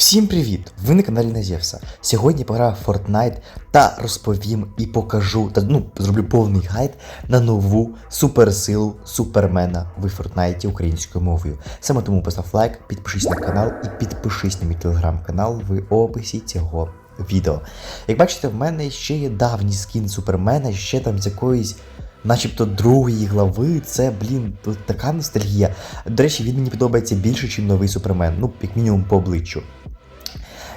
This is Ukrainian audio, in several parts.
Всім привіт! Ви на каналі Назєвса. Сьогодні пограю в Fortnite та розповім і покажу, та ну зроблю повний гайд на нову суперсилу супермена в Fortnite українською мовою. Саме тому постав лайк, підпишись на канал і підпишись на мій телеграм-канал в описі цього відео. Як бачите, в мене ще є давній скін супермена, ще там з якоїсь. Начебто другої глави, це, блін, така ностальгія. До речі, він мені подобається більше, ніж новий супермен, ну, як мінімум по обличчю.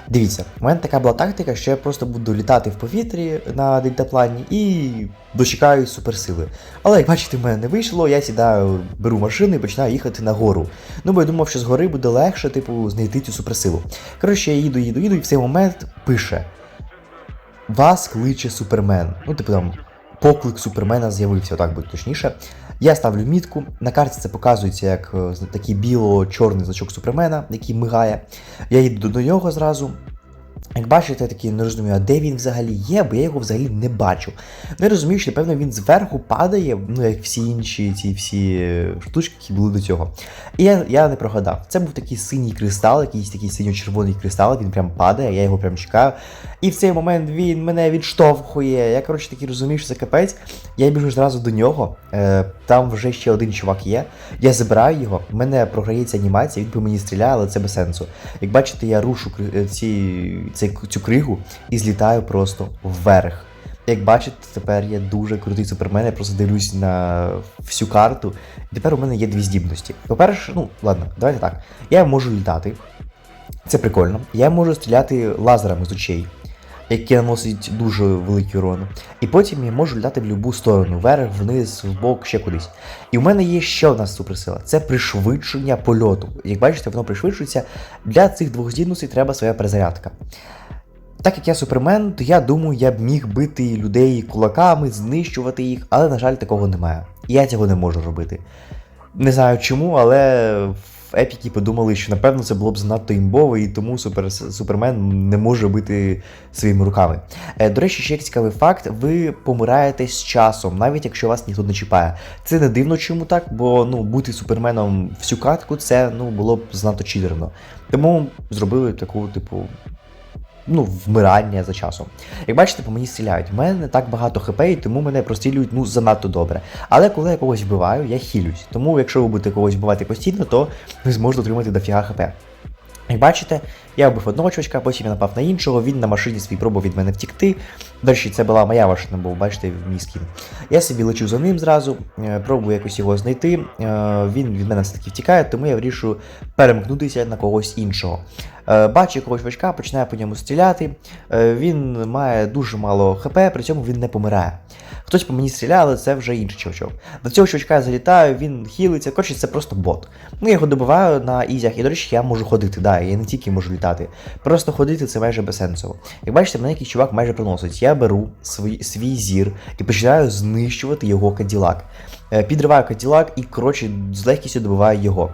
Дивіться, у мене така була тактика, що я просто буду літати в повітрі на дельтаплані і дочекаю суперсили. Але як бачите, в мене не вийшло, я сідаю, беру машину і починаю їхати нагору. Ну бо я думав, що згори буде легше, типу, знайти цю суперсилу. Коротше, я їду, їду, їду, і в цей момент пише: Вас кличе супермен. Ну, типу там. Поклик супермена з'явився, так буде точніше. Я ставлю мітку. На карті це показується як е, такий біло-чорний значок супермена, який мигає. Я їду до нього зразу. Як бачите, я такий не розумію, а де він взагалі є, бо я його взагалі не бачу. Ну я розумію, що напевно він зверху падає, ну як всі інші ці всі е, штучки, які були до цього. І я, я не прогадав. Це був такий синій кристал, якийсь такий синьо-червоний кристал, він прям падає, я його прям чекаю. І в цей момент він мене відштовхує. Я, коротше, такий розумію, що це капець. Я біжу зразу до нього. Е, там вже ще один чувак є. Я забираю його, в мене програється анімація, він по мені стріляє, але це без сенсу. Як бачите, я рушу е, ці, цю кригу і злітаю просто вверх. Як бачите, тепер я дуже крутий супермен, я просто дивлюсь на всю карту. Тепер у мене є дві здібності. По-перше, ну ладно, давайте так. Я можу літати. Це прикольно. Я можу стріляти лазерами з очей, які наносять дуже великий урон. І потім я можу літати в будь-яку сторону, вверх, вниз, вбок, ще кудись. І в мене є ще одна суперсила це пришвидшення польоту. Як бачите, воно пришвидшується. Для цих двох здібностей треба своя перезарядка. Так як я супермен, то я думаю, я б міг бити людей кулаками, знищувати їх, але, на жаль, такого немає. І я цього не можу робити. Не знаю чому, але в епіки подумали, що напевно це було б занадто імбово, і тому супер, супермен не може бити своїми руками. Е, до речі, ще цікавий факт: ви помираєте з часом, навіть якщо вас ніхто не чіпає. Це не дивно, чому так, бо ну, бути суперменом всю катку це ну, було б занадто чідерно. Тому зробили таку, типу, ну, вмирання за часом. Як бачите, по мені стріляють. У мене не так багато хп, і тому мене прострілюють ну, занадто добре. Але коли я когось вбиваю, я хілюсь. Тому якщо ви будете когось вбивати постійно, то ви зможете отримати дофіга хп. Як бачите, я вбив одного чувачка, потім я напав на іншого, він на машині свій пробував від мене втікти. До речі, це була моя машина, бо бачите, мій скін. Я собі лечу за ним зразу, е, пробую якось його знайти. е, Він від мене все-таки втікає, тому я вирішую перемкнутися на когось іншого. Е, Бачу якогось чувачка, починаю по ньому стріляти. Він має дуже мало хп, при цьому він не помирає. Хтось по мені стріляє, але це вже інший чувачок. До цього чувачка я залітаю, він хілиться. Коротше, це просто бот. Ну, я його добиваю на ізях, і, до речі, я можу ходити, да, я не тільки можу літати. Просто ходити це майже безсенсово. Як бачите, мене якийсь чувак майже приносить. Я беру свій, свій зір і починаю знищувати його каділак. Е, Підриваю каділак і, коротше, з легкістю добиваю його.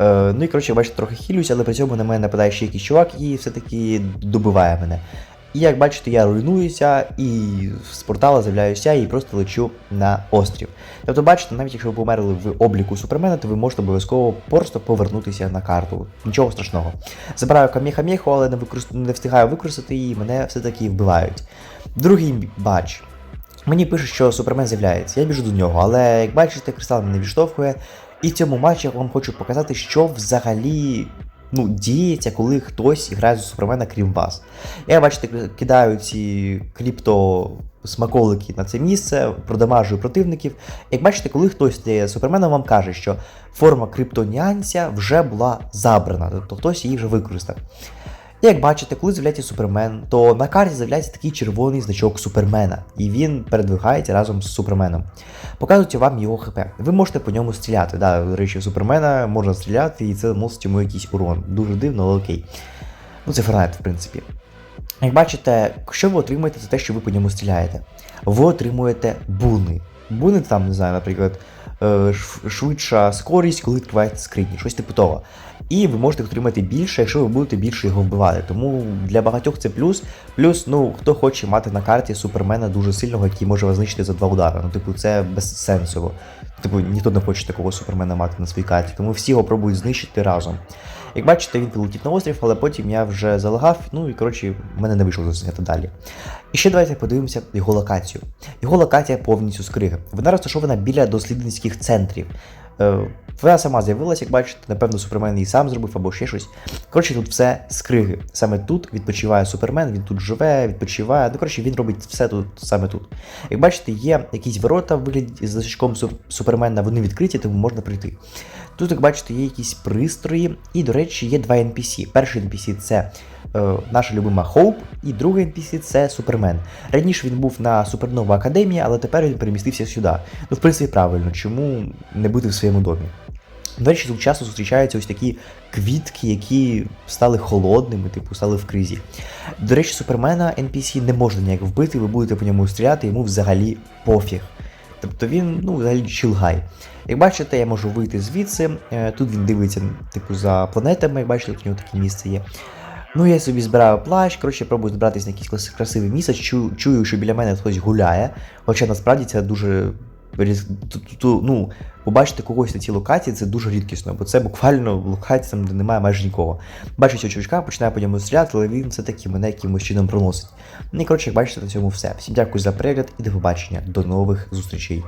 Е, ну і коротше, бачите, трохи хилюся, але при цьому на мене нападає ще якийсь чувак і все-таки добиває мене. І як бачите, я руйнуюся і з портала з'являюся і просто лечу на острів. Тобто, бачите, навіть якщо ви померли в обліку супермена, то ви можете обов'язково просто повернутися на карту. Нічого страшного. Забираю кам'єха-мєху, але не, використ... не встигаю використати її, мене все-таки вбивають. Другий бач. Мені пишуть, що супермен з'являється. Я біжу до нього, але як бачите, кристал мене відштовхує. І в цьому матчі я вам хочу показати, що взагалі ну, діється, коли хтось грає за супермена, крім вас. Я, бачите, кидаю ці кріпто. смаколики на це місце, продамажую противників. Як бачите, коли хтось стає суперменом, вам каже, що форма криптоніанця вже була забрана, тобто хтось її вже використав. Як бачите, коли з'являється супермен, то на карті з'являється такий червоний значок супермена, і він передвигається разом з суперменом. Показується вам його ХП. Ви можете по ньому стріляти. Да, до речі, супермена можна стріляти, і це носить йому якийсь урон. Дуже дивно, але окей. Ну, це Fortnite, в принципі. Як бачите, що ви отримуєте за те, що ви по ньому стріляєте? Ви отримуєте буни. Буни там, не знаю, наприклад, швидша скорість, коли відкривається скрині, щось типу того. І ви можете отримати більше, якщо ви будете більше його вбивати. Тому для багатьох це плюс. Плюс, ну, хто хоче мати на карті супермена дуже сильного, який може вас знищити за два удари. Ну, типу, це безсенсово. Типу, ніхто не хоче такого супермена мати на своїй карті, тому всі його пробують знищити разом. Як бачите, він полетів на острів, але потім я вже залагав, ну і коротше, в мене не вийшло засняти далі. І ще давайте подивимося його локацію. Його локація повністю з. Вона розташована біля дослідницьких центрів. Е, Вона сама з'явилася, як бачите, напевно, Супермен її сам зробив або ще щось. Коротше, тут все з криги. Саме тут відпочиває Супермен, він тут живе, відпочиває. Ну, коротше, він робить все тут, саме тут. Як бачите, є якісь ворота в вигляді з значком Су- Супермена, вони відкриті, тому можна прийти. Тут, як бачите, є якісь пристрої, і, до речі, є два NPC. Перший NPC це е, наша любима Хоуп, і другий NPC це Супермен. Раніше він був на Супернова Академія, але тепер він перемістився сюди. Ну, в принципі, правильно, чому не бути в своєму домі? До речі, тут часто зустрічаються ось такі квітки, які стали холодними, типу, стали в кризі. До речі, Супермена NPC не можна ніяк вбити, ви будете по ньому стріляти, йому взагалі пофіг. Тобто він, ну, взагалі чилгай. Як бачите, я можу вийти звідси. е, Тут він дивиться, типу, за планетами, як бачите, тут у нього таке місце є. Ну, я собі збираю плащ, коротше, пробую збиратись на клас- красиве місце, чую, що біля мене хтось гуляє. Хоча насправді це дуже. Ну, побачити когось на цій локації це дуже рідкісно, бо це буквально локація, там, де немає майже нікого. Бачу цього чувачка, починаю по ньому стріляти, але він все-таки мене якимось чином проносить. Ну і коротше, як бачите, на цьому все. Всім дякую за перегляд і до побачення. До нових зустрічей.